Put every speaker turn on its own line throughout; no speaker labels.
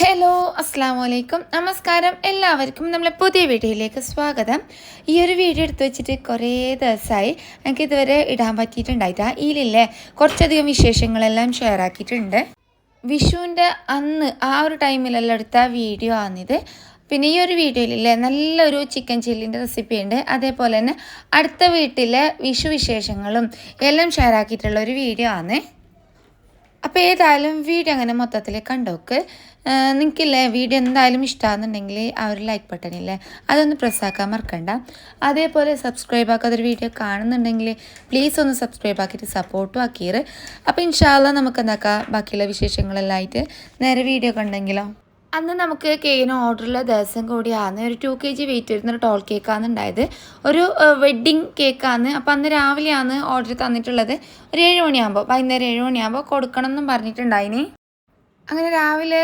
Hello അസ്സാം വലൈക്കും നമസ്കാരം. എല്ലാവർക്കും നമ്മളെ പുതിയ വീഡിയോയിലേക്ക് സ്വാഗതം. ഈ ഒരു വീഡിയോ എടുത്തു വെച്ചിട്ട് കുറേ ദിവസമായി എനിക്ക് ഇതുവരെ ഇടാൻ പറ്റിയിട്ടുണ്ടായിട്ടാ ഇതിലില്ലേ കുറച്ചധികം വിശേഷങ്ങളെല്ലാം ഷെയർ ആക്കിയിട്ടുണ്ട്. വിഷുവിന്റെ അന്ന് ആ ഒരു ടൈമിലെല്ലാം എടുത്ത വീഡിയോ ആണിത്. പിന്നെ ഈ ഒരു വീഡിയോയിലില്ലേ നല്ലൊരു ചിക്കൻ ചില്ലിന്റെ റെസിപ്പി ഉണ്ട്. അതേപോലെ തന്നെ അടുത്ത വീട്ടിലെ വിഷു വിശേഷങ്ങളും എല്ലാം ഷെയർ ആക്കിയിട്ടുള്ള ഒരു വീഡിയോ ആണ്. അപ്പോൾ ഏതായാലും വീഡിയോ അങ്ങനെ മൊത്തത്തിൽ കണ്ടോക്ക് നിങ്ങൾക്കില്ലേ വീഡിയോ എന്തായാലും ഇഷ്ടമാണെന്നുണ്ടെങ്കിൽ ആ ഒരു ലൈക്ക് ബട്ടണില്ലേ അതൊന്ന് പ്രസ്സാക്കാൻ മറക്കണ്ട. അതേപോലെ സബ്സ്ക്രൈബ് ആക്കാത്തൊരു വീഡിയോ കാണുന്നുണ്ടെങ്കിൽ പ്ലീസ് ഒന്ന് സബ്സ്ക്രൈബ് ആക്കിയിട്ട് സപ്പോർട്ടും ആക്കിയത് അപ്പോൾ ഇൻഷാല്ല നമുക്ക് എന്താക്കാം ബാക്കിയുള്ള വിശേഷങ്ങളെല്ലാം ആയിട്ട് നേരെ വീഡിയോ കണ്ടെങ്കിലോ? അന്ന് നമുക്ക് കേക്കിന് ഓർഡറുള്ള ദിവസം കൂടിയാണ് ഒരു ടു കെ ജി വെയിറ്റ് വരുന്ന ഒരു ടോൾ കേക്കാണ് ഉണ്ടായത്. ഒരു വെഡ്ഡിങ് കേക്കാണ് അപ്പോൾ അന്ന് രാവിലെയാണ് ഓർഡർ തന്നിട്ടുള്ളത്. ഒരു ഏഴ് മണിയാകുമ്പോൾ വൈകുന്നേരം ഏഴ് മണിയാകുമ്പോൾ കൊടുക്കണം എന്നും പറഞ്ഞിട്ടുണ്ടായിനി. അങ്ങനെ രാവിലെ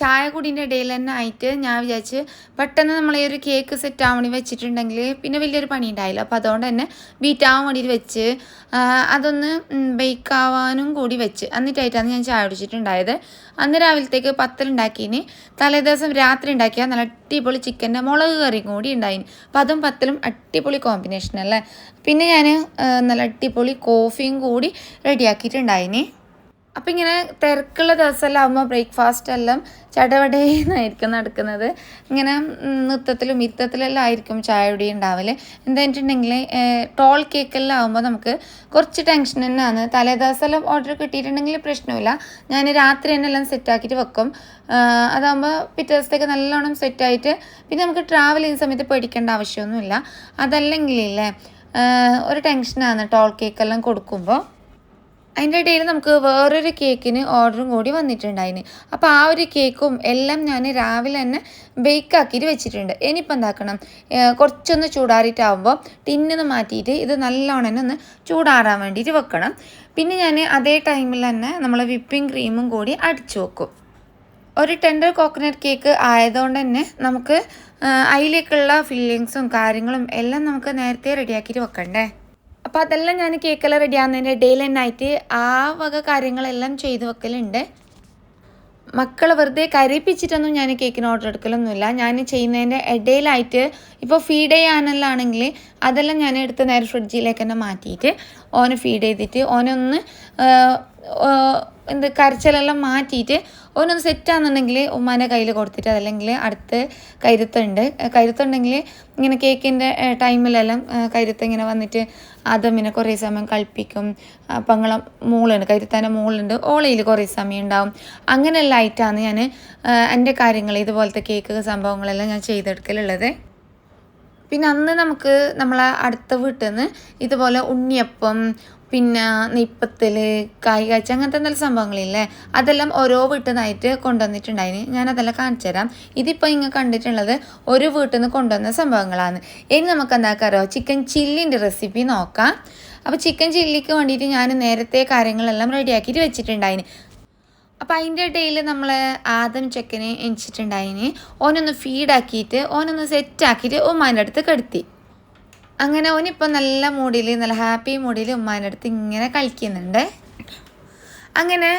ചായ കുടീന്റെ ഇടയിൽ തന്നെ ആയിട്ട് ഞാൻ വിചാരിച്ച് പെട്ടെന്ന് നമ്മൾ ഈ ഒരു കേക്ക് സെറ്റ് ആവണി വെച്ചിട്ടുണ്ടെങ്കിൽ പിന്നെ വലിയൊരു പണി ഉണ്ടായില്ല. അപ്പോൾ അതുകൊണ്ട് തന്നെ ബീറ്റ് ആവാൻ വേണ്ടിയിട്ട് വെച്ച് അതൊന്ന് ബേക്ക് ആവാനും കൂടി വെച്ച്. എന്നിട്ടായിട്ടാണ് ഞാൻ ചായ കുടിച്ചിട്ടുണ്ടായത്. അന്ന് രാവിലത്തേക്ക് പത്തലുണ്ടാക്കിയിന് തലേദിവസം രാത്രി ഉണ്ടാക്കിയ നല്ല അടിപൊളി ചിക്കന്റെ മുളക് കറിയും കൂടി ഉണ്ടായിന്. അപ്പം അതും പത്തലും അടിപൊളി കോമ്പിനേഷൻ അല്ലേ? പിന്നെ ഞാൻ നല്ല അടിപൊളി കോഫിയും കൂടി റെഡിയാക്കിയിട്ടുണ്ടായിന് അപ്പം ഇങ്ങനെ തിരക്കുള്ള ദിവസമെല്ലാം ആകുമ്പോൾ ബ്രേക്ക്ഫാസ്റ്റ് എല്ലാം ചടവടേന്നായിരിക്കും നടക്കുന്നത്. ഇങ്ങനെ നൃത്തത്തിലും ഇത്തത്തിലെല്ലാം ആയിരിക്കും ചായ കുടി ഉണ്ടാവൽ. എന്തായിട്ടുണ്ടെങ്കിൽ ടോൾ കേക്കെല്ലാം ആകുമ്പോൾ നമുക്ക് കുറച്ച് ടെൻഷൻ തന്നെയാണ്. തലേ ദിവസമെല്ലാം ഓർഡർ കിട്ടിയിട്ടുണ്ടെങ്കിൽ പ്രശ്നമില്ല. ഞാൻ രാത്രി തന്നെ എല്ലാം സെറ്റാക്കിയിട്ട് വെക്കും. അതാകുമ്പോൾ പിറ്റേ ദിവസത്തേക്ക് നല്ലോണം സെറ്റായിട്ട് പിന്നെ നമുക്ക് ട്രാവൽ ചെയ്യുന്ന സമയത്ത് പേടിക്കേണ്ട ആവശ്യമൊന്നുമില്ല. അതല്ലെങ്കിലേ ഒരു ടെൻഷനാണ് ടോൾ കേക്കെല്ലാം കൊടുക്കുമ്പോൾ അതിന്റെ ഇടയിൽ നമുക്ക് വേറൊരു കേക്കിന് ഓർഡറും കൂടി വന്നിട്ടുണ്ടായിന്. അപ്പോൾ ആ ഒരു കേക്കും എല്ലാം ഞാൻ രാവിലെ തന്നെ ബേക്ക് ആക്കിയിട്ട് വെച്ചിട്ടുണ്ട്. ഇനിയിപ്പോൾ എന്താക്കണം? കുറച്ചൊന്ന് ചൂടാറിയിട്ടാവുമ്പോൾ ടിന്നിന്ന് മാറ്റിയിട്ട് ഇത് നല്ലോണം തന്നെ ഒന്ന് ചൂടാറാൻ വേണ്ടിയിട്ട് വെക്കണം. പിന്നെ ഞാൻ അതേ ടൈമിൽ തന്നെ നമ്മൾ വിപ്പിംഗ് ക്രീമും കൂടി അടിച്ചു വെക്കും. ഒരു ടെൻഡർ കോക്കനട്ട് കേക്ക് ആയതുകൊണ്ട് തന്നെ നമുക്ക് അതിലേക്കുള്ള ഫില്ലിങ്സും കാര്യങ്ങളും എല്ലാം നമുക്ക് നേരത്തെ റെഡിയാക്കിയിട്ട് വെക്കണ്ടേ? അപ്പോൾ അതെല്ലാം ഞാൻ കേക്കെല്ലാം റെഡി ആകുന്നതിന്റെ ഇടയിൽ ആയിട്ട് ആ വക കാര്യങ്ങളെല്ലാം ചെയ്തു വെക്കലുണ്ട്. മക്കളെ വെറുതെ കരയിപ്പിച്ചിട്ടൊന്നും ഞാൻ കേക്കിന് ഓർഡർ എടുക്കലൊന്നുമില്ല. ഞാൻ ചെയ്യുന്നതിന്റെ ഇടയിലായിട്ട് ഇപ്പോൾ ഫീഡ് ചെയ്യാനെല്ലാമാണെങ്കിൽ അതെല്ലാം ഞാൻ എടുത്ത് നേരെ ഫ്രിഡ്ജിലേക്ക് തന്നെ മാറ്റിയിട്ട് ഓനെ ഫീഡ് ചെയ്തിട്ട് ഓനൊന്ന് എന്ത് കരച്ചിലെല്ലാം മാറ്റിയിട്ട് ഓനൊന്ന് സെറ്റാണെന്നുണ്ടെങ്കിൽ ഉമ്മാന്റെ കയ്യിൽ കൊടുത്തിട്ട് അതല്ലെങ്കിൽ അടുത്ത് കരുത്തുണ്ട്. കരുത്തുണ്ടെങ്കിൽ ഇങ്ങനെ കേക്കിന്റെ ടൈമിലെല്ലാം കരുത്ത് ഇങ്ങനെ വന്നിട്ട് അതമ്മിനെ കുറേ സമയം കളിപ്പിക്കും. പങ്ങളെ മോളുണ്ട് കരുത്താന്റെ മോളുണ്ട്. ഓളയിൽ കുറേ സമയം ഉണ്ടാവും അങ്ങനെയെല്ലാം ആയിട്ടാണ് ഞാൻ എന്റെ കാര്യങ്ങൾ ഇതുപോലത്തെ കേക്ക് സംഭവങ്ങളെല്ലാം ഞാൻ ചെയ്തെടുക്കലുള്ളത്. പിന്നെ അന്ന് നമുക്ക് നമ്മളെ അടുത്ത വീട്ടിൽ നിന്ന് ഇതുപോലെ ഉണ്ണിയപ്പം പിന്നെ നെയ്പ്പത്തിൽ കായ് കാഴ്ച അങ്ങനത്തെ നല്ല സംഭവങ്ങളില്ലേ അതെല്ലാം ഓരോ വീട്ടിൽ നിന്നായിട്ട് കൊണ്ടുവന്നിട്ടുണ്ടായിന്. ഞാനതെല്ലാം കാണിച്ചു തരാം ഇതിപ്പോൾ ഇങ്ങ് കണ്ടിട്ടുള്ളത് ഒരു വീട്ടിൽ നിന്ന് കൊണ്ടുവന്ന സംഭവങ്ങളാണ്. ഇനി നമുക്ക് എന്താക്കാറോ ചിക്കൻ ചില്ലിന്റെ റെസിപ്പി നോക്കാം. അപ്പോൾ ചിക്കൻ ചില്ലിക്ക് വേണ്ടിയിട്ട് ഞാൻ നേരത്തെ കാര്യങ്ങളെല്ലാം റെഡിയാക്കിയിട്ട് വെച്ചിട്ടുണ്ടായിന്. അപ്പം അതിന്റെ ഇടയിൽ നമ്മൾ ആദം ചെക്കനെ എണിച്ചിട്ടുണ്ടായിന് ഓനൊന്ന് ഫീഡാക്കിയിട്ട് ഓനൊന്ന് സെറ്റാക്കിയിട്ട് ഉമ്മാന്റെ അടുത്ത് കെടുത്തി. അങ്ങനെ ഓനിപ്പോൾ നല്ല മൂഡിൽ നല്ല ഹാപ്പി മൂഡിൽ ഉമ്മാന്റെ അടുത്ത് ഇങ്ങനെ കളിക്കുന്നുണ്ട്. അങ്ങനെ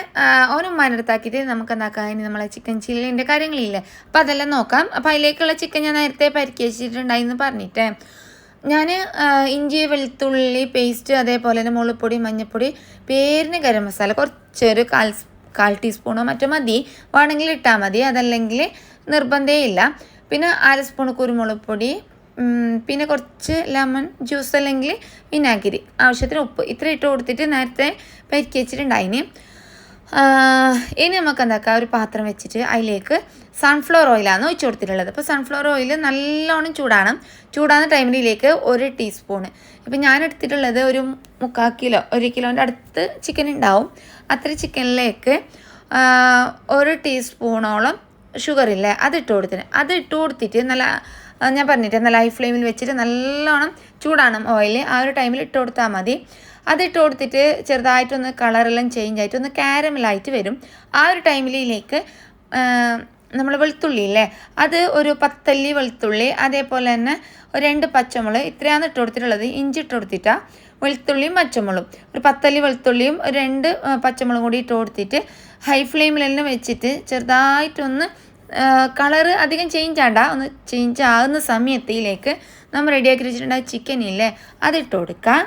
ഓൻ അടുത്താക്കിയിട്ട് നമുക്ക് എന്താക്കാം ഇനി നമ്മളെ ചിക്കൻ ചില്ലിന്റെ കാര്യങ്ങളില്ലേ? അപ്പം അതെല്ലാം നോക്കാം. അപ്പം അതിലേക്കുള്ള ചിക്കൻ ഞാൻ നേരത്തെ പരിക്കി വെച്ചിട്ടുണ്ടായിന്ന് പറഞ്ഞിട്ടേ ഞാൻ ഇഞ്ചി വെളുത്തുള്ളി പേസ്റ്റ് അതേപോലെ തന്നെ മുളപ്പൊടി മഞ്ഞൾപ്പൊടി പേരിന് ഗരം മസാല കുറച്ചൊരു കാൽ കാൽ ടീസ്പൂണോ മറ്റോ മതി. വേണമെങ്കിൽ ഇട്ടാൽ മതി. അതല്ലെങ്കിൽ നിർബന്ധേ ഇല്ല. പിന്നെ അര സ്പൂൺ കുരുമുളക് പൊടി പിന്നെ കുറച്ച് ലെമൺ ജ്യൂസ് അല്ലെങ്കിൽ വിനാഗിരി. ആവശ്യത്തിന് ഉപ്പ്. ഇത്ര ഇട്ട് കൊടുത്തിട്ട് നേരത്തെ പരിക്കി വെച്ചിട്ടുണ്ടായിന് ആഹ് ഇനി നമുക്ക് എന്താക്കാം ഒരു പാത്രം വെച്ചിട്ട് അതിലേക്ക് സൺഫ്ലവർ ഓയിലാണ് ഒഴിച്ചു കൊടുത്തിട്ടുള്ളത്. അപ്പോൾ സൺഫ്ലവർ ഓയിൽ നല്ലോണം ചൂടാണ് ചൂടാകുന്ന ടൈമിലേക്ക് ഒരു ടീസ്പൂണ് ഇപ്പം ഞാൻ എടുത്തിട്ടുള്ളത് ഒരു മുക്കാൽ കിലോ ഒരു കിലോന്റെ അടുത്ത് ചിക്കൻ ഉണ്ടാവും അത്ര ചിക്കനിലേക്ക് ഒരു ടീസ്പൂണോളം ഷുഗർ ഇല്ലേ അത് ഇട്ട് കൊടുത്തിന് അത് ഇട്ട് കൊടുത്തിട്ട് നല്ല ഞാൻ പറഞ്ഞിട്ട് നല്ല ഹൈ ഫ്ലെയിമിൽ വെച്ചിട്ട് നല്ലോണം ചൂടാണ് ഓയിൽ ആ ഒരു ടൈമിൽ ഇട്ട് കൊടുത്താൽ മതി. അത് ഇട്ട് കൊടുത്തിട്ട് ചെറുതായിട്ടൊന്ന് കളറെല്ലാം ചേഞ്ച് ആയിട്ട് ഒന്ന് കാരമലായിട്ട് വരും. ആ ഒരു ടൈമിലേക്ക് നമ്മൾ വെളുത്തുള്ളി ഇല്ലേ? അത് ഒരു പത്തല്ലി വെളുത്തുള്ളി അതേപോലെ തന്നെ ഒരു രണ്ട് പച്ചമുളക് ഇത്രയാണ് ഇട്ട് കൊടുത്തിട്ടുള്ളത്. ഇഞ്ചി ഇട്ട് കൊടുത്തിട്ടാ വെളുത്തുള്ളിയും പച്ചമുളകും. ഒരു പത്തല്ലി വെളുത്തുള്ളിയും ഒരു രണ്ട് പച്ചമുളകും കൂടി ഇട്ട് കൊടുത്തിട്ട് ഹൈ ഫ്ലെയിമിൽ തന്നെ വെച്ചിട്ട് ചെറുതായിട്ടൊന്ന് കളറ് അധികം ചേഞ്ച് ആണ്ട. ഒന്ന് ചേഞ്ച് ആകുന്ന സമയത്തിലേക്ക് നമ്മൾ റെഡിയാക്കി വെച്ചിട്ടുണ്ടായ ചിക്കൻ ഇല്ലേ? അതിട്ട് കൊടുക്കുക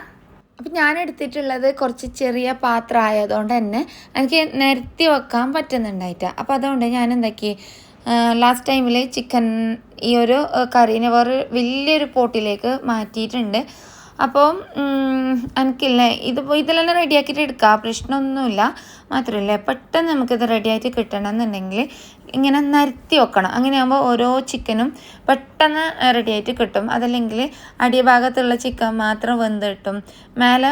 അപ്പം ഞാൻ എടുത്തിട്ടുള്ളത് കുറച്ച് ചെറിയ പാത്രം ആയതുകൊണ്ട് തന്നെ എനിക്ക് നിരത്തി വെക്കാൻ പറ്റുന്നുണ്ടായിട്ട്. അപ്പോൾ അതുകൊണ്ട് ഞാൻ എന്താക്കി ലാസ്റ്റ് ടൈമിൽ ചിക്കൻ ഈ ഒരു കറീനെ വേറെ വലിയൊരു പോട്ടിലേക്ക് മാറ്റിയിട്ടുണ്ട്. അപ്പോൾ എനിക്കില്ലേ ഇത് ഇതിലെല്ലാം റെഡിയാക്കിയിട്ട് എടുക്കാം പ്രശ്നമൊന്നുമില്ല. മാത്രമല്ല പെട്ടെന്ന് നമുക്കിത് റെഡിയായിട്ട് കിട്ടണം എന്നുണ്ടെങ്കിൽ ഇങ്ങനെ നിരത്തി വെക്കണം. അങ്ങനെയാകുമ്പോൾ ഓരോ ചിക്കനും പെട്ടെന്ന് റെഡിയായിട്ട് കിട്ടും. അതല്ലെങ്കിൽ അടിഭാഗത്തുള്ള ചിക്കൻ മാത്രം വെന്ത് കിട്ടും. മേലെ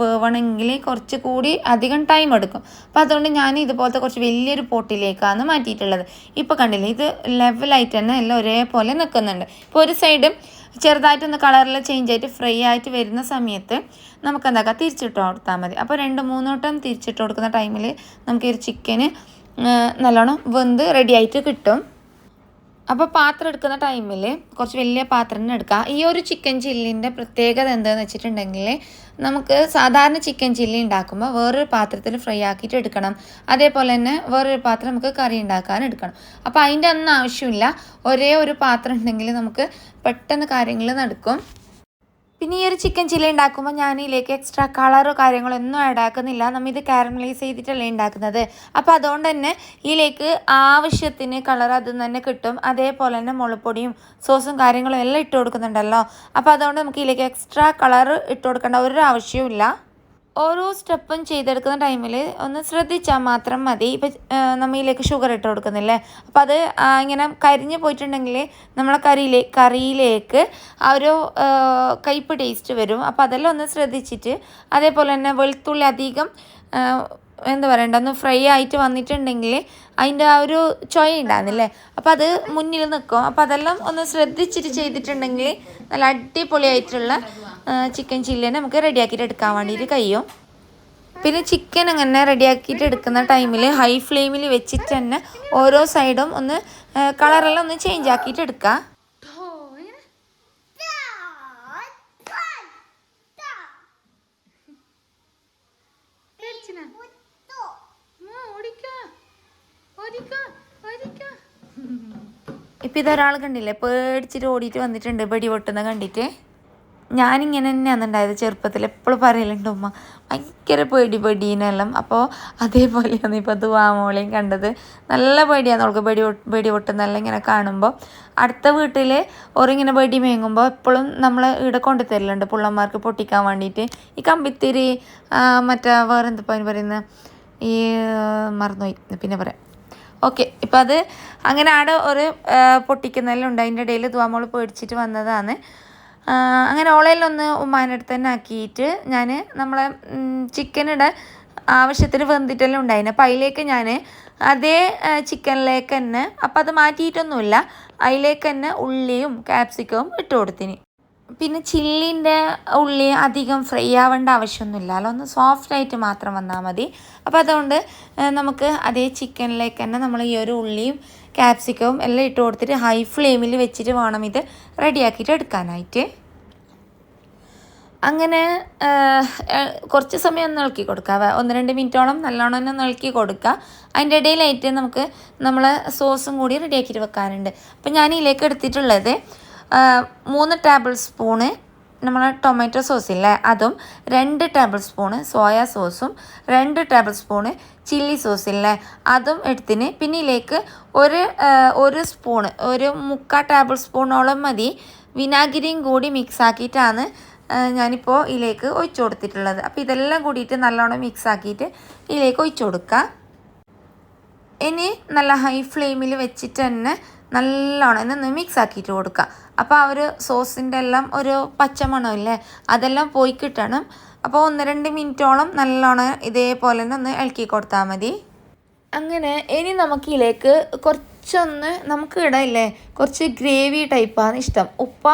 വേവണമെങ്കിൽ കുറച്ച് കൂടി അധികം ടൈം എടുക്കും. അപ്പോൾ അതുകൊണ്ട് ഞാൻ ഇതുപോലത്തെ കുറച്ച് വലിയൊരു പോട്ടിലേക്കാണ് മാറ്റിയിട്ടുള്ളത്. ഇപ്പോൾ കണ്ടില്ലേ ഇത് ലെവലായിട്ട് തന്നെ എല്ലാം ഒരേപോലെ നിൽക്കുന്നുണ്ട് ഇപ്പോൾ ഒരു സൈഡ് ചെറുതായിട്ടൊന്ന് കളറിൽ ചേഞ്ച് ആയിട്ട് ഫ്രൈ ആയിട്ട് വരുന്ന സമയത്ത് നമുക്ക് എന്താക്കാം തിരിച്ചിട്ട് കൊടുത്താൽ മതി. അപ്പോൾ രണ്ട് മൂന്നോട്ടം തിരിച്ചിട്ട് കൊടുക്കുന്ന ടൈമിൽ നമുക്ക് ഈ ചിക്കന് നല്ലോണം വെന്ത് റെഡി ആയിട്ട് കിട്ടും. അപ്പോൾ പാത്രം എടുക്കുന്ന ടൈമിൽ കുറച്ച് വലിയ പാത്രം തന്നെ എടുക്കുക ഈ ഒരു ചിക്കൻ ചില്ലിന്റെ പ്രത്യേകത എന്താണെന്ന് വെച്ചിട്ടുണ്ടെങ്കിൽ നമുക്ക് സാധാരണ ചിക്കൻ ചില്ലി ഉണ്ടാക്കുമ്പോൾ വേറൊരു പാത്രത്തിൽ ഫ്രൈ ആക്കിയിട്ട് എടുക്കണം. അതേപോലെ തന്നെ വേറൊരു പാത്രം നമുക്ക് കറി ഉണ്ടാക്കാൻ എടുക്കണം. അപ്പോൾ അതിന്റെ ഒന്നും ആവശ്യമില്ല. ഒരേ ഒരു പാത്രം ഉണ്ടെങ്കിൽ നമുക്ക് പെട്ടെന്ന് കാര്യങ്ങൾ നടക്കും. പിന്നെ ഈ ഒരു ചിക്കൻ ചില്ലി ഉണ്ടാക്കുമ്പോൾ ഞാൻ ഇതിലേക്ക് എക്സ്ട്രാ കളറോ കാര്യങ്ങളോ ഒന്നും ആഡ് ആക്കുന്നില്ല. നമ്മൾ ഇത് കാരമലൈസ് ചെയ്തിട്ടല്ലേ ഉണ്ടാക്കുന്നത്. അപ്പോൾ അതുകൊണ്ട് തന്നെ ഇതിലേക്ക് ആവശ്യത്തിന് കളർ അത് തന്നെ കിട്ടും. അതേപോലെ തന്നെ മുളപ്പൊടിയും സോസും കാര്യങ്ങളും എല്ലാം ഇട്ട് കൊടുക്കുന്നുണ്ടല്ലോ. അപ്പോൾ അതുകൊണ്ട് നമുക്ക് ഇതിലേക്ക് എക്സ്ട്രാ കളർ ഇട്ട് കൊടുക്കേണ്ട ഒരു ആവശ്യവും ഓരോ സ്റ്റെപ്പും ചെയ്തെടുക്കുന്ന ടൈമിൽ ഒന്ന് ശ്രദ്ധിച്ചാൽ മാത്രം മതി. ഇപ്പം നമ്മൾ ഇതിലേക്ക് ഷുഗർ ഇട്ട് കൊടുക്കുന്നില്ലേ? അപ്പം അത് ഇങ്ങനെ കരിഞ്ഞു പോയിട്ടുണ്ടെങ്കിൽ നമ്മളെ കറിയിലേ കറിയിലേക്ക് ആ ഒരു ടേസ്റ്റ് വരും. അപ്പോൾ അതെല്ലാം ഒന്ന് ശ്രദ്ധിച്ചിട്ട് അതേപോലെ തന്നെ വെളുത്തുള്ളി അധികം എന്താ പറയണ്ട ഒന്ന് ഫ്രൈ ആയിട്ട് വന്നിട്ടുണ്ടെങ്കിൽ അതിന്റെ ആ ഒരു ചൊയ ഉണ്ടാകുന്നില്ലേ അപ്പം അത് മുന്നിൽ നിൽക്കും അപ്പം അതെല്ലാം ഒന്ന് ശ്രദ്ധിച്ചിട്ട് ചെയ്തിട്ടുണ്ടെങ്കിൽ നല്ല അടിപൊളിയായിട്ടുള്ള ചിക്കൻ ചില്ലിനെ നമുക്ക് റെഡിയാക്കിയിട്ട് എടുക്കാൻ വേണ്ടിയിട്ട് കഴിയും. പിന്നെ ചിക്കൻ അങ്ങനെ റെഡിയാക്കിയിട്ട് എടുക്കുന്ന ടൈമിൽ ഹൈ ഫ്ലെയിമിൽ വെച്ചിട്ട് തന്നെ ഓരോ സൈഡും ഒന്ന് കളറെല്ലാം ഒന്ന് ചേഞ്ച് ആക്കിയിട്ട് എടുക്കുക ഇപ്പം ഇതൊരാൾ കണ്ടില്ലേ? പേടിച്ചിട്ട് ഓടിയിട്ട് വന്നിട്ടുണ്ട്. വെടി പൊട്ടുന്ന കണ്ടിട്ട്. ഞാനിങ്ങനെ തന്നെയാണ് ഉണ്ടായത് ചെറുപ്പത്തിൽ. എപ്പോഴും പറയലുണ്ട് ഉമ്മ ഭയങ്കര പേടി പേടീനെല്ലാം അപ്പോൾ അതേപോലെയാണ് ഇപ്പോൾ ദുവാമോളെയും കണ്ടത്. നല്ല പേടിയാണ് അവൾക്ക് പേടി പേടി പൊട്ടുന്നെല്ലാം ഇങ്ങനെ കാണുമ്പോൾ അടുത്ത വീട്ടിൽ ഓറിങ്ങനെ പേടി മേങ്ങുമ്പോൾ എപ്പോഴും നമ്മൾ ഇവിടെ കൊണ്ടു തരലുണ്ട് പിള്ളമാർക്ക് പൊട്ടിക്കാൻ വേണ്ടിയിട്ട്. ഈ കമ്പിത്തിരി മറ്റേ എന്താ പറയുന്നത് ഈ മറന്നുപോയി. പിന്നെ പറയാം. ഓക്കെ ഇപ്പം അത് അങ്ങനെ ആടെ ഒരു പൊട്ടിക്കുന്നതിലുണ്ട്. അതിന്റെ ഇടയിൽ ദുവാമോൾ പൊടിച്ചിട്ട് വന്നതാണ്. അങ്ങനെ ഓളയിലൊന്ന് ഉമ്മാന്റെ അടുത്ത് തന്നെ ആക്കിയിട്ട് ഞാൻ നമ്മളെ ചിക്കനിടെ ആവശ്യത്തിന് വെന്തിട്ടെല്ലാം ഉണ്ടായിന്. അപ്പം അതിലേക്ക് ഞാൻ അതേ ചിക്കനിലേക്ക് തന്നെ അപ്പം അത് മാറ്റിയിട്ടൊന്നുമില്ല. അതിലേക്ക് തന്നെ ഉള്ളിയും കാപ്സിക്കവും ഇട്ട് കൊടുത്തിന്. പിന്നെ ചില്ലിന്റെ ഉള്ളി അധികം ഫ്രൈ ആവേണ്ട ആവശ്യമൊന്നുമില്ലല്ലോ ഒന്ന് സോഫ്റ്റ് ആയിട്ട് മാത്രം വന്നാൽ മതി. അപ്പോൾ അതുകൊണ്ട് നമുക്ക് അതേ ചിക്കനിലേക്ക് തന്നെ നമ്മൾ ഈ ഒരു ഉള്ളിയും ക്യാപ്സിക്കവും എല്ലാം ഇട്ട് കൊടുത്തിട്ട് ഹൈ ഫ്ലെയിമിൽ വെച്ചിട്ട് വേണം ഇത് റെഡിയാക്കിയിട്ട് എടുക്കാനായിട്ട്. അങ്ങനെ കുറച്ച് സമയം ഒന്ന് ഇളക്കി കൊടുക്കുക ഒന്ന് രണ്ട് മിനിറ്റോളം നല്ലോണം ഒന്ന് ഇളക്കി കൊടുക്കുക. അതിന്റെ ഇടയിലായിട്ട് നമുക്ക് നമ്മൾ സോസും കൂടി റെഡിയാക്കിയിട്ട് വെക്കാനുണ്ട്. അപ്പം ഞാൻ ഇതിലേക്ക് എടുത്തിട്ടുള്ളത് മൂന്ന് ടേബിൾ സ്പൂണ് നമ്മൾ ടൊമാറ്റോ സോസ് ഇല്ലേ? അതും രണ്ട് ടേബിൾ സ്പൂണ് സോയ സോസും രണ്ട് ടേബിൾ സ്പൂണ് ചില്ലി സോസ് ഇല്ലേ? അതും എടുത്തിന് പിന്നെ ഇതിലേക്ക് ഒരു ഒരു സ്പൂണ് ഒരു മുക്കാൽ ടേബിൾ സ്പൂണോളം മതി. വിനാഗിരിയും കൂടി മിക്സ് ആക്കിയിട്ടാണ് ഞാനിപ്പോൾ ഇതിലേക്ക് ഒഴിച്ചു കൊടുത്തിട്ടുള്ളത്. അപ്പോൾ ഇതെല്ലാം കൂടിയിട്ട് നല്ലോണം മിക്സ് ആക്കിയിട്ട് ഇതിലേക്ക് ഒഴിച്ചു കൊടുക്കുക ഇനി നല്ല ഹൈ ഫ്ലെയിമിൽ വെച്ചിട്ട് തന്നെ നല്ലോണം ഇന്ന് മിക്സ് ആക്കിയിട്ട് കൊടുക്കുക അപ്പോൾ ആ ഒരു സോസിന്റെ എല്ലാം ഒരു പച്ചമണമില്ലേ അതെല്ലാം പോയി കിട്ടണം. അപ്പോൾ ഒന്ന് രണ്ട് മിനിറ്റോളം നല്ലോണം ഇതേപോലെ തന്നെ ഒന്ന് ഇളക്കി കൊടുത്താൽ മതി. അങ്ങനെ ഇനി നമുക്കിതിലേക്ക് കുറച്ചൊന്ന് നമുക്ക് ഇടയില്ലേ? കുറച്ച് ഗ്രേവി ടൈപ്പാണ് ഇഷ്ടം. ഉപ്പ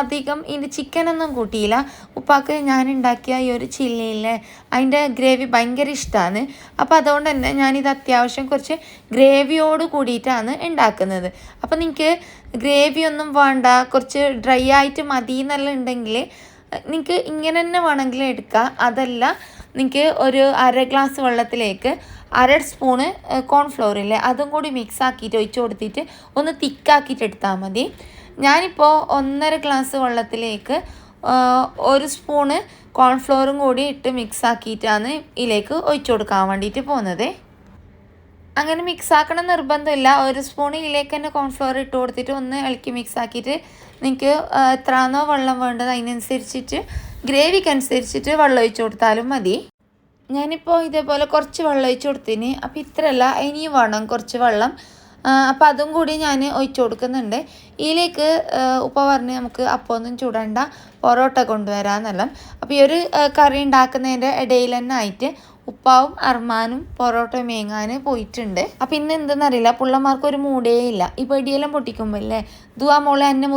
അധികം ഇതിന്റെ ചിക്കനൊന്നും കൂട്ടിയില്ല. ഉപ്പാക്ക് ഞാൻ ഉണ്ടാക്കിയ ഈ ഒരു ചില്ലിയില്ലേ അതിന്റെ ഗ്രേവി ഭയങ്കര ഇഷ്ടമാണ് അപ്പോൾ അതുകൊണ്ട് തന്നെ ഞാനിത് അത്യാവശ്യം കുറച്ച് ഗ്രേവിയോട് കൂടിയിട്ടാണ് ഉണ്ടാക്കുന്നത്. അപ്പോൾ നിങ്ങൾക്ക് ഗ്രേവി ഒന്നും വേണ്ട കുറച്ച് ഡ്രൈ ആയിട്ട് മതി എന്നെല്ലാം ഉണ്ടെങ്കിൽ നിങ്ങൾക്ക് ഇങ്ങനെ തന്നെ വേണമെങ്കിൽ എടുക്കാം. അതല്ല നിങ്ങൾക്ക് ഒരു അര ഗ്ലാസ് വെള്ളത്തിലേക്ക് അര സ്പൂണ് കോൺഫ്ലോർ ഇല്ലേ? അതും കൂടി മിക്സ് ആക്കിയിട്ട് ഒഴിച്ചു കൊടുത്തിട്ട് ഒന്ന് തിക്കാക്കിയിട്ട് എടുത്താൽ മതി. ഞാനിപ്പോൾ ഒന്നര ഗ്ലാസ് വെള്ളത്തിലേക്ക് ഒരു സ്പൂണ് കോൺഫ്ലോറും കൂടി ഇട്ട് മിക്സ് ആക്കിയിട്ടാണ് ഇതിലേക്ക് ഒഴിച്ചു കൊടുക്കാൻ വേണ്ടിയിട്ട് പോകുന്നത്. അങ്ങനെ മിക്സ് ആക്കണം നിർബന്ധമില്ല. ഒരു സ്പൂൺ ഇതിലേക്ക് തന്നെ കോൺഫ്ലോർ ഇട്ട് കൊടുത്തിട്ട് ഒന്ന് ഇളക്കി മിക്സ് ആക്കിയിട്ട് നിങ്ങൾക്ക് എത്രയാണോ വെള്ളം വേണ്ടത് അതിനനുസരിച്ചിട്ട് ഗ്രേവിക്ക് അനുസരിച്ചിട്ട് വെള്ളം ഒഴിച്ചു കൊടുത്താലും മതി. ഞാനിപ്പോൾ ഇതേപോലെ കുറച്ച് വെള്ളം ഒഴിച്ച് കൊടുത്തിന്. അപ്പോൾ ഇത്രയല്ല ഇനിയും വേണം കുറച്ച് വെള്ളം. അപ്പോൾ അതും കൂടി ഞാൻ ഒഴിച്ചു കൊടുക്കുന്നുണ്ട്. ഇതിലേക്ക് ഉപ്പ പറഞ്ഞ് നമുക്ക് അപ്പമൊന്നും ചൂടണ്ട പൊറോട്ട കൊണ്ടുവരാമെന്നല്ല അപ്പോൾ ഈ ഒരു കറി ഉണ്ടാക്കുന്നതിന്റെ ഇടയിൽ തന്നെ ആയിട്ട് ഉപ്പാവും അർമാനും പൊറോട്ട മേങ്ങാൻ പോയിട്ടുണ്ട്. അപ്പം ഇന്ന് എന്തെന്നറിയില്ല പുള്ളമാർക്ക് ഒരു മൂടേ ഇല്ല. ഈ പെടിയെല്ലാം പൊട്ടിക്കുമ്പോൾ അല്ലേ ദുവാ മോളെ എന്നെ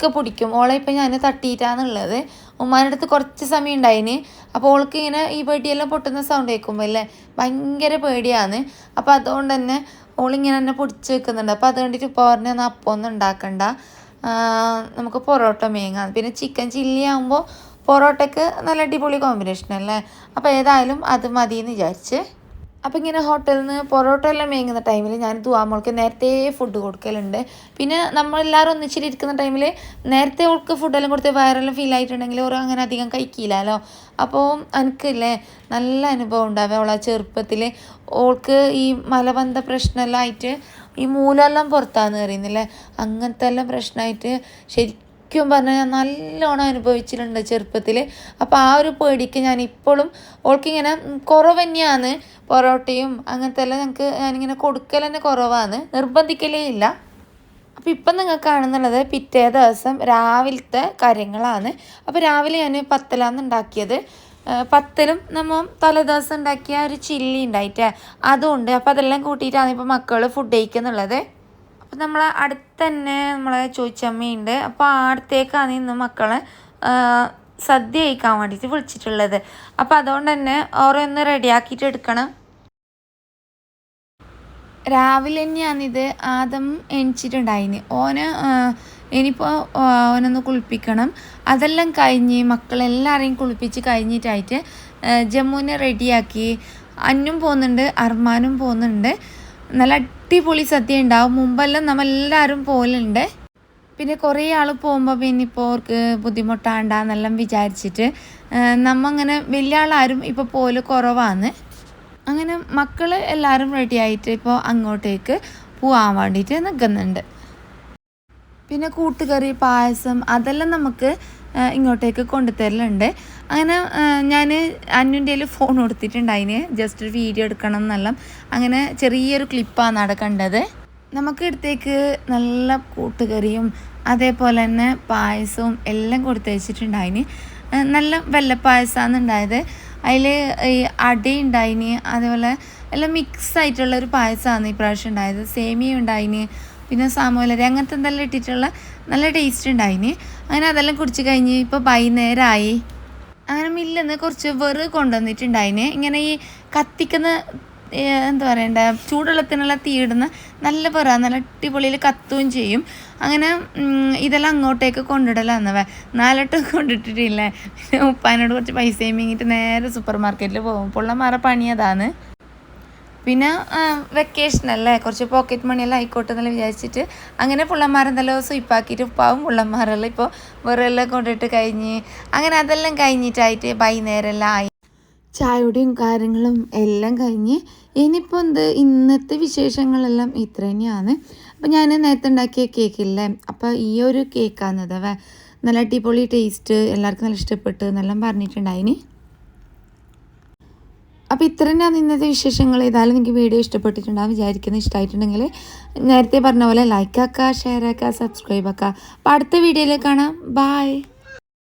മുറുക്കെ പൊടിക്കും. ഓളെ ഇപ്പം ഞാൻ തട്ടിയിട്ടാന്നുള്ളത്. ഉമ്മാന്റെ അടുത്ത് കുറച്ച് സമയം ഉണ്ടായിന്. അപ്പോൾ ഓൾക്ക് ഇങ്ങനെ ഈ പേടിയെല്ലാം പൊട്ടുന്ന സൗണ്ട് കേൾക്കുമ്പോൾ അല്ലേ? ഭയങ്കര പേടിയാണ്. അപ്പോൾ അതുകൊണ്ട് തന്നെ ഓളിങ്ങനെ തന്നെ പൊടിച്ച് വെക്കുന്നുണ്ട്. അപ്പോൾ അത് കണ്ടിട്ട് ഇപ്പോൾ പറഞ്ഞ എന്നാൽ അപ്പം ഒന്നും ഉണ്ടാക്കണ്ട. നമുക്ക് പൊറോട്ട മേങ്ങാം. പിന്നെ ചിക്കൻ ചില്ലി ആകുമ്പോൾ പൊറോട്ടയ്ക്ക് നല്ല അടിപൊളി കോമ്പിനേഷൻ അല്ലേ? അപ്പോൾ ഏതായാലും അത് മതി എന്ന് വിചാരിച്ച് അപ്പോൾ ഇങ്ങനെ ഹോട്ടലിൽ നിന്ന് പൊറോട്ട എല്ലാം മേങ്ങുന്ന ടൈമിൽ ഞാൻ ദുവാമോൾക്ക് നേരത്തെ ഫുഡ് കൊടുക്കലുണ്ട്. പിന്നെ നമ്മളെല്ലാവരും ഒന്നിച്ചിരിക്കുന്ന ടൈമിൽ നേരത്തെ ഓൾക്ക് ഫുഡെല്ലാം കൊടുത്ത് വയറെല്ലാം ഫീൽ ആയിട്ടുണ്ടെങ്കിൽ ഓരോ അങ്ങനെ അധികം കഴിക്കില്ലല്ലോ അപ്പോൾ എനിക്കില്ലേ നല്ല അനുഭവം ഉണ്ടാവുക അവളെ ചെറുപ്പത്തിൽ ഓൾക്ക് ഈ മലബന്ധ പ്രശ്നമെല്ലാം ആയിട്ട് ഈ മൂലമെല്ലാം പുറത്താന്ന് അറിയുന്നില്ലേ അങ്ങനത്തെ എല്ലാം പ്രശ്നമായിട്ട് ശരിക്കും ശരിക്കും പറഞ്ഞാൽ ഞാൻ നല്ലോണം അനുഭവിച്ചിട്ടുണ്ട് ചെറുപ്പത്തിൽ അപ്പോൾ ആ ഒരു പേടിക്ക് ഞാൻ ഇപ്പോഴും ഓൾക്കിങ്ങനെ കുറവ് തന്നെയാണ് പൊറോട്ടയും അങ്ങനത്തെ എല്ലാം ഞങ്ങൾക്ക് ഞാനിങ്ങനെ കൊടുക്കൽ തന്നെ കുറവാണ്. നിർബന്ധിക്കലേ ഇല്ല. അപ്പോൾ ഇപ്പം നിങ്ങൾക്ക് കാണുന്നുള്ളത് പിറ്റേ ദിവസം രാവിലത്തെ കാര്യങ്ങളാണ്. അപ്പോൾ രാവിലെ ഞാൻ പത്തലാന്ന് ഉണ്ടാക്കിയത് പത്തലും നമ്മൾ തലേദിവസം ഉണ്ടാക്കിയ ഒരു ചില്ലി ഉണ്ടായിട്ടേ അതുകൊണ്ട് അപ്പോൾ അതെല്ലാം കൂട്ടിയിട്ടാണ് ഇപ്പോൾ മക്കൾ ഫുഡ് കഴിക്കുന്നുള്ളത്. അപ്പോൾ നമ്മൾ അടുത്ത് തന്നെ നമ്മളെ ചോദിച്ചമ്മയുണ്ട്. അപ്പോൾ അടുത്തേക്കാണ് ഇന്ന് മക്കളെ സദ്യ കഴിക്കാൻ വേണ്ടിയിട്ട് വിളിച്ചിട്ടുള്ളത്. അപ്പോൾ അതുകൊണ്ട് തന്നെ ഓരോന്ന് റെഡിയാക്കിയിട്ട് എടുക്കണം. രാവിലെ തന്നെയാണിത് ആദം എണിച്ചിട്ടുണ്ടായിന്. ഓന് ഇനിയിപ്പോൾ ഓനൊന്ന് കുളിപ്പിക്കണം. അതെല്ലാം കഴിഞ്ഞ് മക്കളെല്ലാവരെയും കുളിപ്പിച്ച് കഴിഞ്ഞിട്ടായിട്ട് ജമ്മുവിനെ റെഡിയാക്കി. അന്നും പോകുന്നുണ്ട് അർമാനും പോകുന്നുണ്ട്. നല്ല അടിപൊളി സദ്യ ഉണ്ടാവും മുമ്പെല്ലാം നമ്മളെല്ലാവരും പോലുണ്ട്. പിന്നെ കുറേ ആൾ പോകുമ്പോൾ പിന്നെ ഇപ്പോൾ അവർക്ക് ബുദ്ധിമുട്ടാണ്ടെന്നെല്ലാം വിചാരിച്ചിട്ട് നമ്മ അങ്ങനെ വലിയ ആളാരും ഇപ്പോൾ പോൽ കുറവാണ്. അങ്ങനെ മക്കൾ എല്ലാവരും റെഡിയായിട്ട് ഇപ്പോൾ അങ്ങോട്ടേക്ക് പോകാൻ വേണ്ടിയിട്ട് നിൽക്കുന്നുണ്ട് പിന്നെ കൂട്ടുകറി പായസം അതെല്ലാം നമുക്ക് ഇങ്ങോട്ടേക്ക് കൊണ്ടുതരലുണ്ട്. അങ്ങനെ ഞാൻ അന്നുന്റെ കയ്യിൽ ഫോൺ കൊടുത്തിട്ടുണ്ടായിന് ജസ്റ്റ് ഒരു വീഡിയോ എടുക്കണം എന്നെല്ലാം അങ്ങനെ ചെറിയൊരു ക്ലിപ്പാണ് അവിടെ കണ്ടത്. നമുക്ക് ഇടത്തേക്ക് നല്ല കൂട്ടുകറിയും അതേപോലെ തന്നെ പായസവും എല്ലാം കൊടുത്തു വെച്ചിട്ടുണ്ടായിന് നല്ല വെള്ളപ്പായസമാണ് ഉണ്ടായത്. അതിൽ ഈ അടി ഉണ്ടായിന് അതേപോലെ എല്ലാം മിക്സ് ആയിട്ടുള്ള ഒരു പായസമാണ് ഈ പ്രാവശ്യം ഉണ്ടായത്. സേമിയ ഉണ്ടായിന് പിന്നെ സാമൂലരി അങ്ങനത്തെ എന്തെല്ലാം ഇട്ടിട്ടുള്ള നല്ല ടേസ്റ്റ് ഉണ്ടായിന്. അങ്ങനെ അതെല്ലാം കുടിച്ച് കഴിഞ്ഞ് ഇപ്പോൾ വൈകുന്നേരമായി അങ്ങനെ മില്ലെന്ന് കുറച്ച് വെറു കൊണ്ടുവന്നിട്ടുണ്ടായിന്. ഇങ്ങനെ ഈ കത്തിക്കുന്ന എന്താ പറയണ്ട ചൂടുവെള്ളത്തിനുള്ള തീയിടുന്ന നല്ല പറ നല്ല അടിപൊളിയിൽ കത്തുകയും ചെയ്യും. അങ്ങനെ ഇതെല്ലാം അങ്ങോട്ടേക്ക് കൊണ്ടിടലാന്നവ. നാലോട്ട് കൊണ്ടിട്ടിട്ടില്ലേ? പിന്നെ ഉപ്പാനോട് കുറച്ച് പൈസയും വാങ്ങിയിട്ട് നേരെ സൂപ്പർ മാർക്കറ്റിൽ പോകും. പുള്ളമാരെ പണി അതാണ്. പിന്നെ വെക്കേഷൻ അല്ലേ? കുറച്ച് പോക്കറ്റ് മണിയെല്ലാം ആയിക്കോട്ടെ എന്നെല്ലാം വിചാരിച്ചിട്ട് അങ്ങനെ പുള്ളന്മാരെന്തെല്ലാം സ്വീപ്പാക്കിയിട്ട് ഉപ്പാവും പുള്ളന്മാരെല്ലാം ഇപ്പോൾ വെറെല്ലാം കൊണ്ടിട്ട് കഴിഞ്ഞ് അങ്ങനെ അതെല്ലാം കഴിഞ്ഞിട്ടായിട്ട് വൈകുന്നേരമെല്ലാം ആയി. ചായയുടെയും കാര്യങ്ങളും എല്ലാം കഴിഞ്ഞ് ഇനിയിപ്പോൾ എന്ത് ഇന്നത്തെ വിശേഷങ്ങളെല്ലാം ഇത്ര തന്നെയാണ്. അപ്പോൾ ഞാൻ നേരത്തെ ഉണ്ടാക്കിയ കേക്കില്ലേ അപ്പോൾ ഈ ഒരു കേക്കാണത് അവ നല്ല അടിപൊളി ടേസ്റ്റ് എല്ലാവർക്കും നല്ല ഇഷ്ടപ്പെട്ട് എന്നെല്ലാം പറഞ്ഞിട്ടുണ്ടായിന്. അപ്പോൾ ഇത്ര തന്നെയാണ് ഇന്നത്തെ വിശേഷങ്ങൾ ഏതായാലും നിങ്ങൾക്ക് വീഡിയോ ഇഷ്ടപ്പെട്ടിട്ടുണ്ടാകും വിചാരിക്കുന്നത് ഇഷ്ടമായിട്ടുണ്ടെങ്കിൽ നേരത്തെ പറഞ്ഞ പോലെ ലൈക്ക് ആക്കുക ഷെയർ ആക്കുക സബ്സ്ക്രൈബ് ആക്കുക അപ്പോൾ അടുത്ത വീഡിയോയിൽ കാണാം. ബായ്